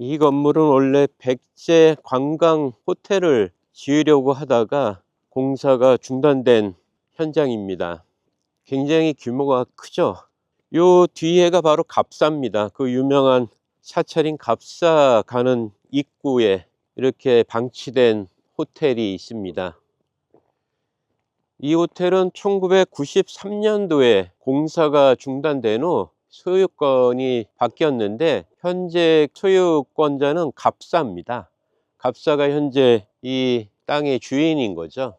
이 건물은 원래 백제 관광 호텔을 지으려고 하다가 공사가 중단된 현장입니다. 굉장히 규모가 크죠. 요 뒤에가 바로 갑사입니다. 그 유명한 사찰인 갑사 가는 입구에 이렇게 방치된 호텔이 있습니다. 이 호텔은 1993년도에 공사가 중단된 후 소유권이 바뀌었는데 현재 소유권자는 갑사입니다. 갑사가 현재 이 땅의 주인인 거죠.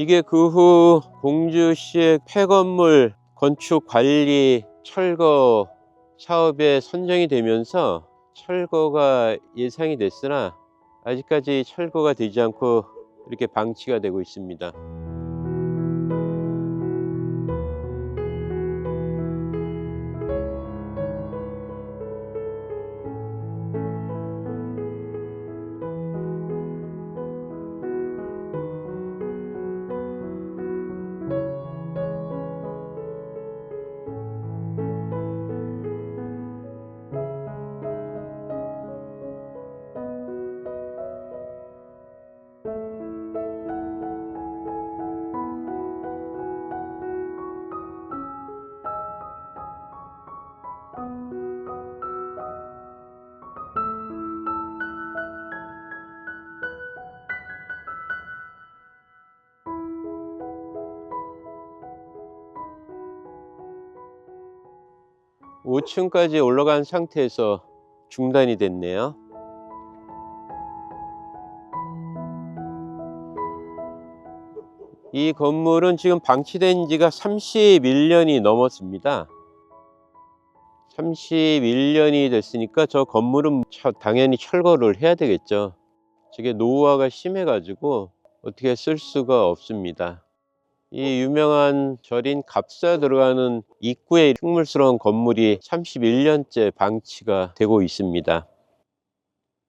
이게 그 후 공주시의 폐건물 건축 관리 철거 사업에 선정이 되면서 철거가 예상이 됐으나 아직까지 철거가 되지 않고 이렇게 방치가 되고 있습니다. 오 층까지 올라간 상태에서 중단이 됐네요. 이 건물은 지금 방치된 지가 31년이 넘었습니다. 31년이 됐으니까 저 건물은 처- 당연히 철거를 해야 되겠죠. 저게 노후화가 심해가지고 어떻게 쓸 수가 없습니다. 이 유명한 절인 갑사 들어가는 입구에 흉물스러운 건물이 31년째 방치가 되고 있습니다.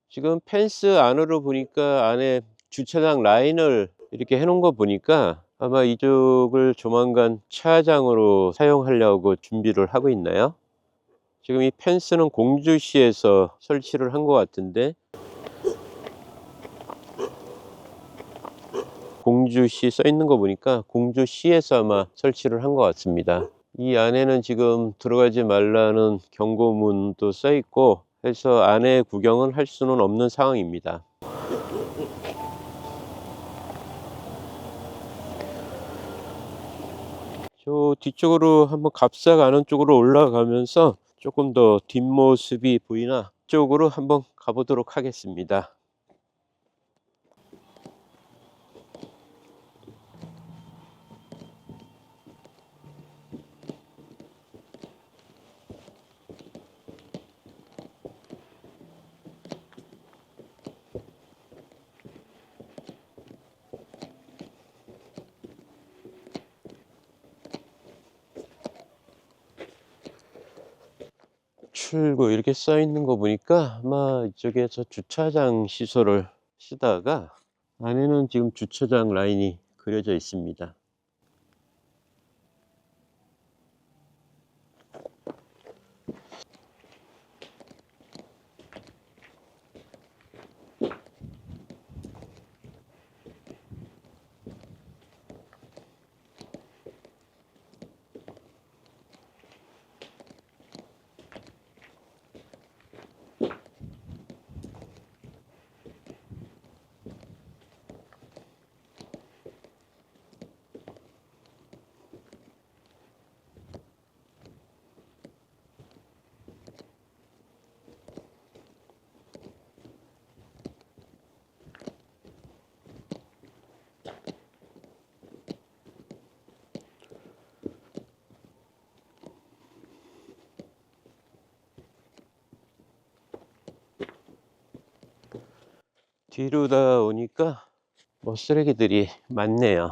지금 펜스 안으로 보니까 안에 주차장 라인을 이렇게 해놓은 거 보니까 아마 이쪽을 조만간 차장으로 사용하려고 준비를 하고 있나요? 지금 이 펜스는 공주시에서 설치를 한 것 같은데 공주시 써 있는 거 보니까 공주시에서 아마 설치를 한 것 같습니다. 이 안에는 지금 들어가지 말라는 경고문도 써 있고 해서 안에 구경은 할 수는 없는 상황입니다. 저 뒤쪽으로 한번 갑사 가는 쪽으로 올라가면서 조금 더 뒷모습이 보이나 쪽으로 한번 가보도록 하겠습니다. 출구 이렇게 써 있는 거 보니까 아마 이쪽에서 주차장 시설을 쓰다가 안에는 지금 주차장 라인이 그려져 있습니다. 뒤로다 오니까 뭐 쓰레기들이 많네요.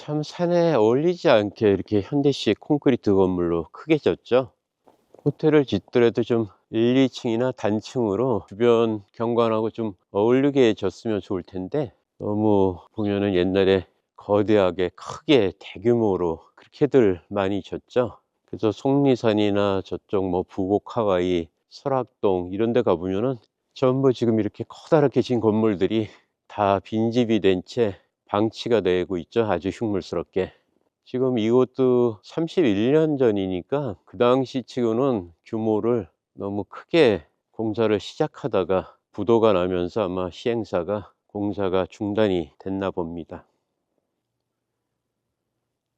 참 산에 어울리지 않게 이렇게 현대식 콘크리트 건물로 크게 졌죠. 호텔을 짓더라도 좀 1, 2층이나 단층으로 주변 경관하고 좀 어울리게 졌으면 좋을 텐데 너무 보면은 옛날에 거대하게 크게 대규모로 그렇게들 많이 졌죠. 그래서 속리산이나 저쪽 뭐 부곡 하와이 설악동 이런 데 가보면은 전부 지금 이렇게 커다랗게 진 건물들이 다 빈집이 된채 방치가 되고 있죠. 아주 흉물스럽게. 지금 이것도 31년 전이니까 그 당시 치고는 규모를 너무 크게 공사를 시작하다가 부도가 나면서 아마 시행사가 공사가 중단이 됐나 봅니다.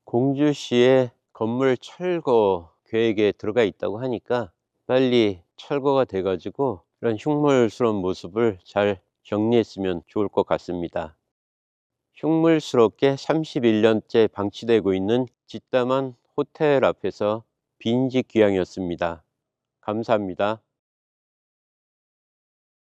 공주시에 건물 철거 계획에 들어가 있다고 하니까 빨리 철거가 돼 가지고 이런 흉물스러운 모습을 잘 정리했으면 좋을 것 같습니다. 흉물스럽게 31년째 방치되고 있는 짓다만 호텔 앞에서 빈집 귀향이었습니다. 감사합니다.